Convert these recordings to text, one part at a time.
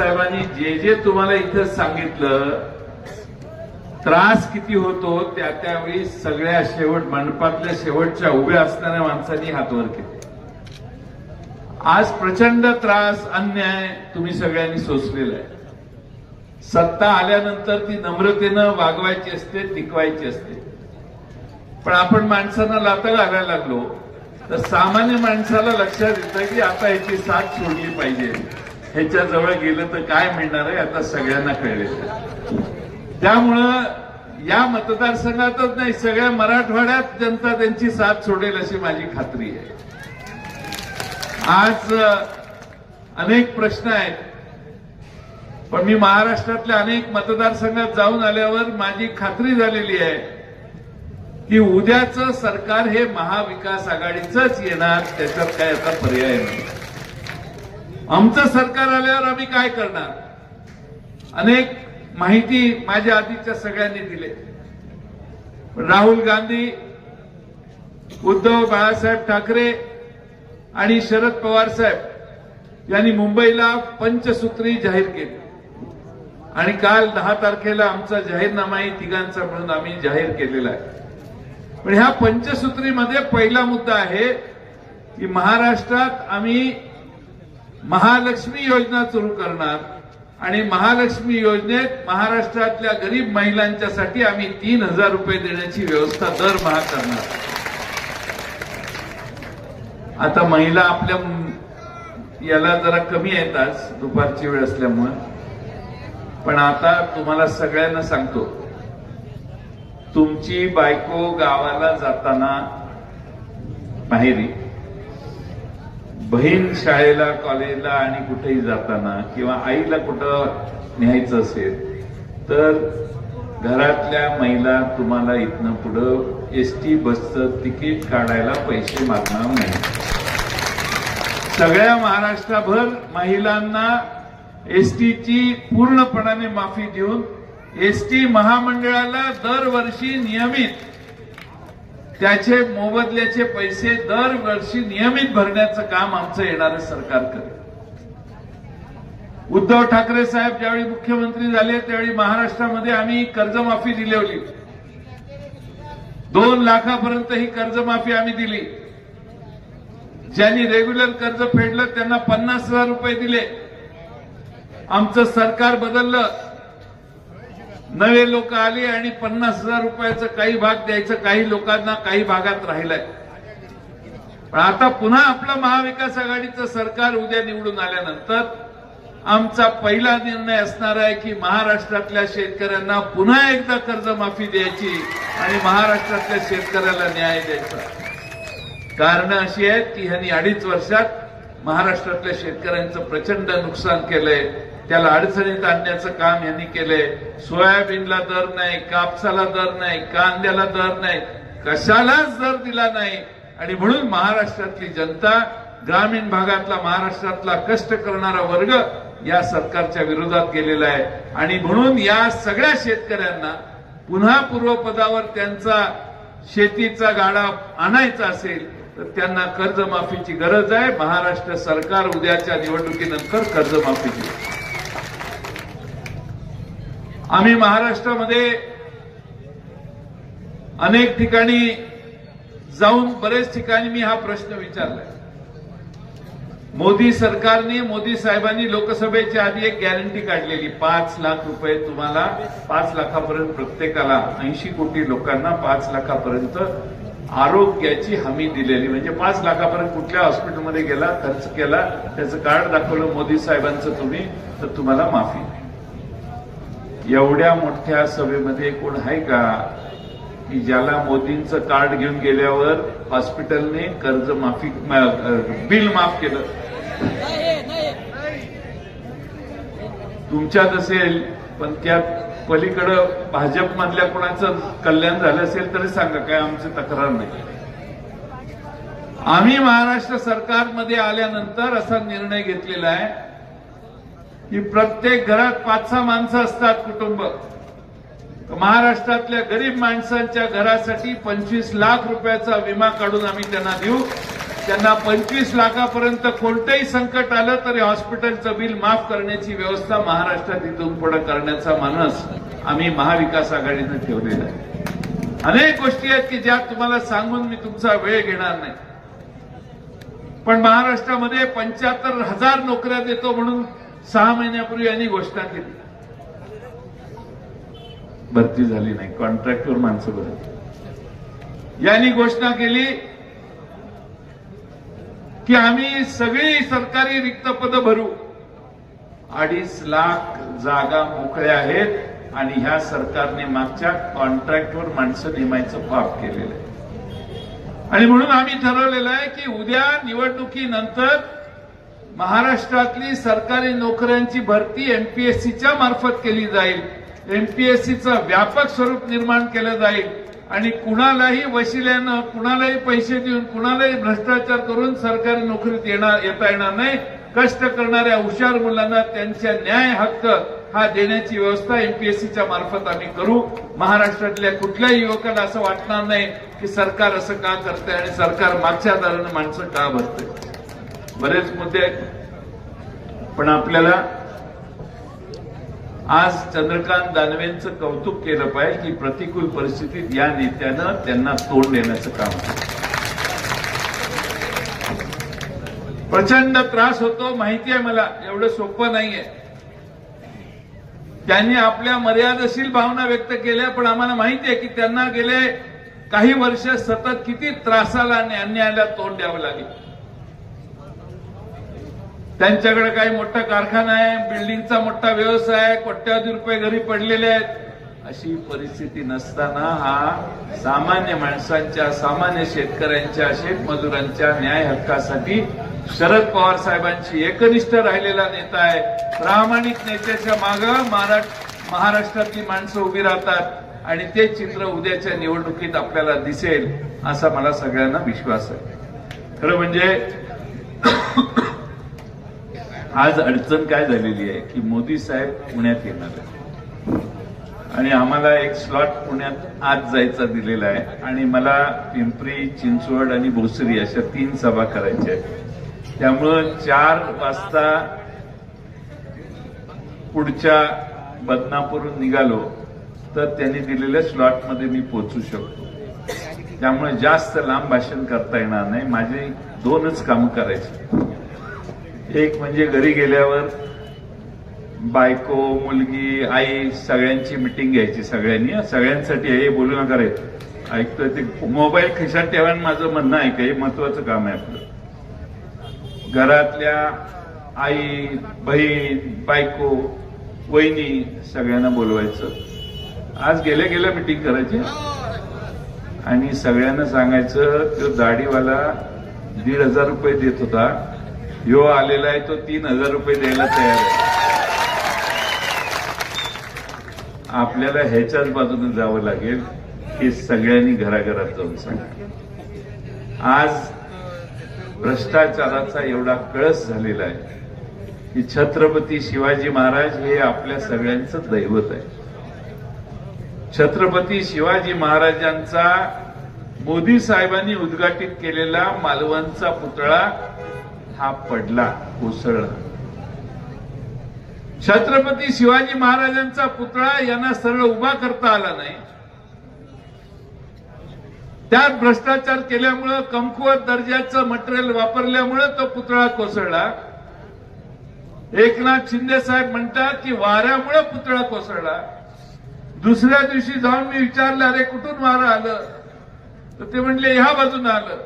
साहेबांनी जे जे तुम्हाला इथं सांगितलं त्रास किती होतो त्या त्यावेळी सगळ्या शेवट मंडपातल्या शेवटच्या उभ्या असणाऱ्या माणसांनी हातवर केले. आज प्रचंड त्रास अन्याय तुम्ही सगळ्यांनी सोसलेला आहे. सत्ता आल्यानंतर ती नम्रतेनं वागवायची असते टिकवायची असते. पण आपण माणसांना लाता घालायला लागलो तर सामान्य माणसाला लक्षात येतं की आता याची साथ सोडली पाहिजे. ह्याच्या जवळ गेलं तर काय मिळणार आहे? आता सगळ्यांना कळले. त्यामुळं या मतदारसंघातच नाही सगळ्या मराठवाड्यात जनता त्यांची साथ सोडेल अशी माझी खात्री आहे. आज अनेक प्रश्न आहेत. पण मी महाराष्ट्रातल्या अनेक मतदारसंघात जाऊन आल्यावर माझी खात्री झालेली आहे की उद्याचं सरकार हे महाविकास आघाडीचंच येणार त्याच्यात काय आता पर्याय नाही. आमचं सरकार आल्यावर आम्ही काय करणार? अनेक माहिती माझ्या आधीच्या सगळ्यांनी दिले. पण राहुल गांधी उद्धव बाळासाहेब ठाकरे आणि शरद पवार साहेब यांनी मुंबईला पंचसूत्री जाहीर केली. आणि काल दहा तारखेला आमचा जाहीरनामाही तिघांचा म्हणून आम्ही जाहीर केलेला आहे. पण ह्या पंचसूत्रीमध्ये पहिला मुद्दा आहे की महाराष्ट्रात आम्ही महालक्ष्मी योजना सुरू करणार आणि महालक्ष्मी योजनेत महाराष्ट्रातल्या गरीब महिलांच्यासाठी आम्ही तीन हजार रुपये देण्याची व्यवस्था दरमहा करणार. आता महिला आपल्या याला जरा कमी येतात दुपारची वेळ असल्यामुळे. पण आता तुम्हाला सगळ्यांना सांगतो तुमची बायको गावाला जाताना माहेरी बहीण शाळेला कॉलेजला आणि कुठेही जाताना किंवा आईला कुठं न्यायचं असेल तर घरातल्या महिला तुम्हाला इथनं पुढं एस टी बसचं तिकीट काढायला पैसे मागणार नाही. सगळ्या महाराष्ट्राभर महिलांना एसटीची पूर्णपणाने माफी देऊन एसटी महामंडळाला दरवर्षी नियमित त्याचे मोबदल्याचे पैसे दरवर्षी नियमित भरण्याचं काम आमचं येणारं सरकार करेल. उद्धव ठाकरे साहेब ज्यावेळी मुख्यमंत्री झाले त्यावेळी महाराष्ट्रामध्ये आम्ही कर्जमाफी दिली दोन लाखापर्यंत ही कर्जमाफी आम्ही दिली. ज्यांनी रेग्युलर कर्ज फेडलं त्यांना पन्नास हजार रुपये दिले. आमचं सरकार बदललं. नवे लोक आले आणि पन्नास हजार रुपयाचं काही भाग द्यायचं काही लोकांना काही भागात राहिलाय. पण आता पुन्हा आपलं महाविकास आघाडीचं सरकार उद्या निवडून आल्यानंतर आमचा पहिला निर्णय असणार आहे की महाराष्ट्रातल्या शेतकऱ्यांना पुन्हा एकदा कर्जमाफी द्यायची आणि महाराष्ट्रातल्या शेतकऱ्याला न्याय द्यायचा. कारण अशी आहेत की ह्यांनी अडीच वर्षात महाराष्ट्रातल्या शेतकऱ्यांचं प्रचंड नुकसान केलंय. त्याला अडचणीत आणण्याचं काम यांनी केलंय. सोयाबीनला दर नाही कापसाला दर नाही कांद्याला दर नाही कशालाच दर दिला नाही. आणि म्हणून महाराष्ट्रातली जनता ग्रामीण भागातला महाराष्ट्रातला कष्ट करणारा वर्ग या सरकारच्या विरोधात गेलेला आहे. आणि म्हणून या सगळ्या शेतकऱ्यांना पुन्हा पूर्वपदावर त्यांचा शेतीचा गाडा आणायचा असेल तर त्यांना कर्जमाफीची गरज आहे. महाराष्ट्र सरकार उद्याच्या निवडणुकीनंतर कर्जमाफी देईल. आम्ही महाराष्ट्रामध्ये अनेक ठिकाणी जाऊन बरेच ठिकाणी मी हा प्रश्न विचारलाय. मोदी सरकारने मोदी साहेबांनी लोकसभेच्या आधी एक गॅरंटी काढलेली पाच लाख रुपये तुम्हाला पाच लाखापर्यंत प्रत्येकाला ऐंशी कोटी लोकांना पाच लाखापर्यंत आरोग्याची हमी दिलेली. म्हणजे पाच लाखापर्यंत कुठल्या हॉस्पिटलमध्ये गेला खर्च केला त्याचं कार्ड दाखवलं मोदी साहेबांचं तुम्ही तर तुम्हाला माफी. एवढ्या मोठ्या सभेमध्ये कोण आहे का? की ज्याला मोदींचं कार्ड घेऊन गेल्यावर हॉस्पिटलने कर्ज माफी बिल माफ केलं. तुमच्यात असेल पण त्यात पलीकडं भाजपमधल्या कोणाचं कल्याण झालं असेल तरी सांगा काय आमची तक्रार नाही. आम्ही महाराष्ट्र सरकारमध्ये आल्यानंतर असा निर्णय घेतलेला आहे. की प्रत्येक घरात पाच सहा माणसं असतात कुटुंब. तर महाराष्ट्रातल्या गरीब माणसांच्या घरासाठी पंचवीस लाख रुपयाचा विमा काढून आम्ही त्यांना देऊ. त्यांना पंचवीस लाखापर्यंत कोणतंही संकट आलं तरी हॉस्पिटलचं बिल माफ करण्याची व्यवस्था महाराष्ट्रात इथून पुढे करण्याचा मानस आम्ही महाविकास आघाडीनं ठेवलेला आहे. अनेक गोष्टी आहेत की ज्या तुम्हाला सांगून मी तुमचा वेळ घेणार नाही. पण महाराष्ट्रामध्ये पंच्याहत्तर हजार नोकऱ्या देतो म्हणून सहा महिन्यापूर्वी यांनी घोषणा केली. भरती झाली नाही. कॉन्ट्रॅक्टवर माणसं भरली यांनी घोषणा केली की आम्ही सगळी सरकारी रिक्त पदं भरू. अडीच लाख जागा मोकळ्या आहेत आणि ह्या सरकारने मागच्या कॉन्ट्रॅक्टवर माणसं नेमायचं पाप केलेलं आहे. आणि म्हणून आम्ही ठरवलेलं आहे की उद्या निवडणुकीनंतर महाराष्ट्रातली सरकारी नोकऱ्यांची भरती एमपीएससीच्या मार्फत केली जाईल. एमपीएससीचं व्यापक स्वरूप निर्माण केलं जाईल. आणि कुणालाही वशिल्यानं कुणालाही पैसे देऊन कुणालाही भ्रष्टाचार करून सरकारी नोकरीत येणार येता येणार नाही. कष्ट करणाऱ्या हुशार मुलांना त्यांच्या न्याय हक्क हा देण्याची व्यवस्था एमपीएससीच्या मार्फत आम्ही करू. महाराष्ट्रातल्या कुठल्याही युवकाला असं वाटणार नाही की सरकार असं का करतंय आणि सरकार मागच्या दारानं माणसं का भरतंय. बरेच मुद्दे आहेत. पण आपल्याला आज चंद्रकांत दानवेंचं कौतुक केलं पाहिजे की प्रतिकूल परिस्थितीत या नेत्यानं त्यांना तोंड देण्याचं काम केलं प्रचंड त्रास होतो माहिती आहे मला एवढं सोपं नाहीये. त्यांनी आपल्या मर्यादशील भावना व्यक्त केल्या पण आम्हाला माहिती आहे की त्यांना गेले काही वर्ष सतत किती त्रासाला आणि अन्यायाला तोंड द्यावं लागेल. त्यांच्याकडे काही मोठा कारखाना आहे बिल्डिंगचा मोठा व्यवसाय आहे कोट्यावधी रुपये घरी पडलेले आहेत. अशी परिस्थिती नसताना हा सामान्य माणसांच्या सामान्य शेतकऱ्यांच्या शेतमजुरांच्या न्याय हक्कासाठी शरद पवार साहेबांची एकनिष्ठ राहिलेला नेता आहे. प्रामाणिक नेत्याच्या मागं महाराष्ट्र महाराष्ट्रातली माणसं उभी राहतात आणि ते चित्र उद्याच्या निवडणुकीत आपल्याला दिसेल असा मला सगळ्यांना विश्वास आहे. खरं म्हणजे आज अडचण काय झालेली आहे की मोदी साहेब पुण्यात येणार आहे आणि आम्हाला एक स्लॉट पुण्यात आज जायचा दिलेला आहे. आणि मला पिंपरी चिंचवड आणि भोसरी अशा तीन सभा करायच्या आहेत. त्यामुळं चार वाजता पुढच्या बदनापूरून निघालो तर त्यांनी दिलेल्या स्लॉटमध्ये मी पोचू शकतो. त्यामुळे जास्त लांब भाषण करता येणार नाही. माझे दोनच कामं करायची. एक म्हणजे घरी गेल्यावर बायको मुलगी आई सगळ्यांची मिटिंग घ्यायची सगळ्यांनी. सगळ्यांसाठी हे बोलू नका रे. ऐकतोय ते. मोबाईल खिशात ठेवा आणि माझं म्हणणं ऐका. हे महत्वाचं काम आहे आपलं. घरातल्या आई बहीण बायको वहिनी सगळ्यांना बोलवायचं. आज गेल्या गेल्या मिटिंग करायची. आणि सगळ्यांना सांगायचं तो दाढीवाला दीड हजार रुपये देत होता. ह्यो आलेला आहे तो तीन हजार रुपये द्यायला तयार आहे. आपल्याला ह्याच्याच बाजूने जावं लागेल की सगळ्यांनी घराघरात जाऊन सांगा. आज भ्रष्टाचाराचा एवढा कळस झालेला आहे की छत्रपती शिवाजी महाराज हे आपल्या सगळ्यांचं दैवत आहे. छत्रपती शिवाजी महाराजांचा मोदी साहेबांनी उद्घाटित केलेला मालवणचा पुतळा हा पडला कोसळला. छत्रपती शिवाजी महाराजांचा पुतळा यांना सरळ उभा करता आला नाही. त्यात भ्रष्टाचार केल्यामुळं कमकुवत दर्जाचं मटेरियल वापरल्यामुळं तो पुतळा कोसळला. एकनाथ शिंदे साहेब म्हणतात की वाऱ्यामुळे पुतळा कोसळला. दुसऱ्या दिवशी जाऊन मी विचारलं अरे कुठून वारं आलं? तर ते म्हणले ह्या बाजूनं आलं.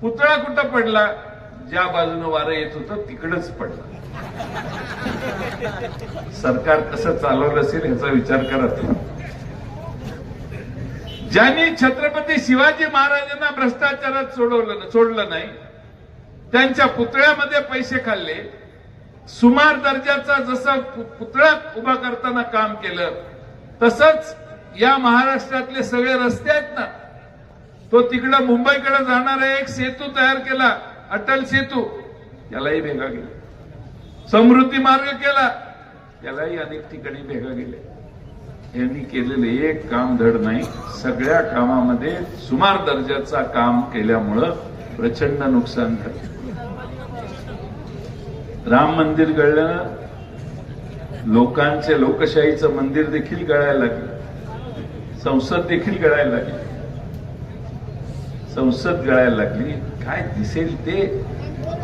पुतळा कुठं पडला? ज्या बाजूनं वारं येत होतं तिकडच पडलं. सरकार कसं चालवलं असेल ह्याचा विचार करत ज्यांनी छत्रपती शिवाजी महाराजांना भ्रष्टाचारात सोडवलं सोडलं नाही त्यांच्या पुतळ्यामध्ये पैसे खाल्ले सुमार दर्जाचा जसा पुतळा उभा करताना काम केलं तसंच या महाराष्ट्रातले सगळे रस्ते आहेत ना तो तिकडं मुंबईकडे जाणारा एक सेतू तयार केला अटल सेतू यालाही भेगा गेला. समृद्धी मार्ग केला यालाही अनेक ठिकाणी भेगा गेले. यांनी केलेलं एक काम धड नाही सगळ्या कामामध्ये सुमार दर्जाचा काम केल्यामुळं प्रचंड नुकसान झालं. राम मंदिर गळल्यानं लोकांचे लोकशाहीचं मंदिर देखील गळायला लागलं. संसद देखील गळायला लागली. संसद गळायला लागली. काय दिसेल ते?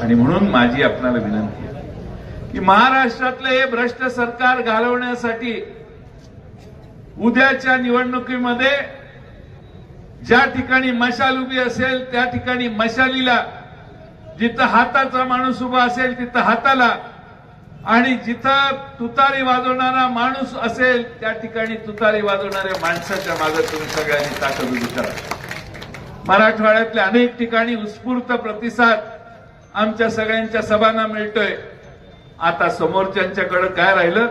आणि म्हणून माझी आपणाला विनंती आहे की महाराष्ट्रातलं हे भ्रष्ट सरकार घालवण्यासाठी उद्याच्या निवडणुकीमध्ये ज्या ठिकाणी मशाल उभी असेल त्या ठिकाणी मशालीला जिथं हाताचा माणूस उभा असेल तिथं हाताला आणि जिथं तुतारी वाजवणारा माणूस असेल त्या ठिकाणी तुतारी वाजवणाऱ्या माणसाच्या मागे तुम्ही सगळ्यांनी ताकद उभी करा. मराठवाड्यातल्या अनेक ठिकाणी उत्स्फूर्त प्रतिसाद आमच्या सगळ्यांच्या सभांना मिळतोय. आता समोरच्यांच्याकडे काय राहिलं?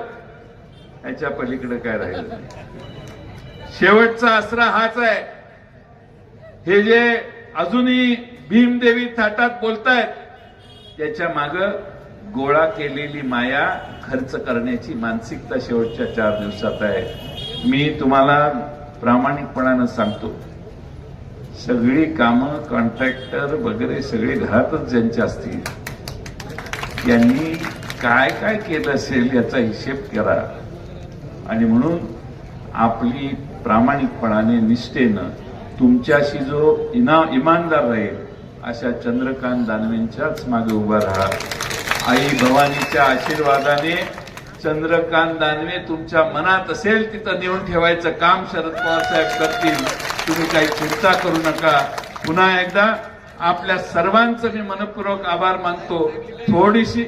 याच्या पलीकडे काय राहिलं शेवटचा आसरा हाच आहे. हे जे अजूनही भीमदेवी थाटात बोलतायत त्याच्या माग गोळा केलेली माया खर्च करण्याची मानसिकता शेवटच्या चार दिवसात आहे. मी तुम्हाला प्रामाणिकपणानं सांगतो. सगळी कामं कॉन्ट्रॅक्टर वगैरे सगळे घरातच ज्यांचे असतील यांनी काय काय केलं असेल याचा हिशेब करा. आणि म्हणून आपली प्रामाणिकपणाने निष्ठेनं तुमच्याशी जो इना इमानदार राहील अशा चंद्रकांत दानवेंच्याच मागे उभा राहा. आई भवानीच्या आशीर्वादाने चंद्रकांत दानवे तुमच्या मनात असेल तिथं नेऊन ठेवायचं काम शरद पवार साहेब करतील. तुम्ही काही चिंता करू नका. पुन्हा एकदा आपल्या सर्वांचं मी मनपूर्वक आभार मानतो. थोडीशी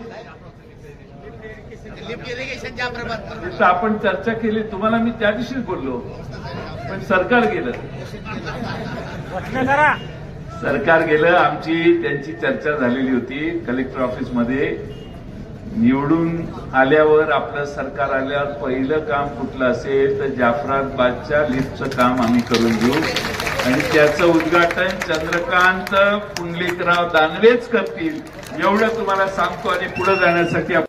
आपण चर्चा केली तुम्हाला मी त्या दिवशीच बोललो. पण सरकार गेलं. सरकार गेलं आमची त्यांची चर्चा झालेली होती कलेक्टर ऑफिसमध्ये. निवडून आल्यावर आपलं सरकार आल्यावर पहिलं काम कुठलं असेल तर जाफराबादच्या लिफ्टचं काम आम्ही करून घेऊ. आणि त्याचं उद्घाटन चंद्रकांत पुंडलिकराव दानवेच करतील. एवढं तुम्हाला सांगतो आणि पुढे जाण्यासाठी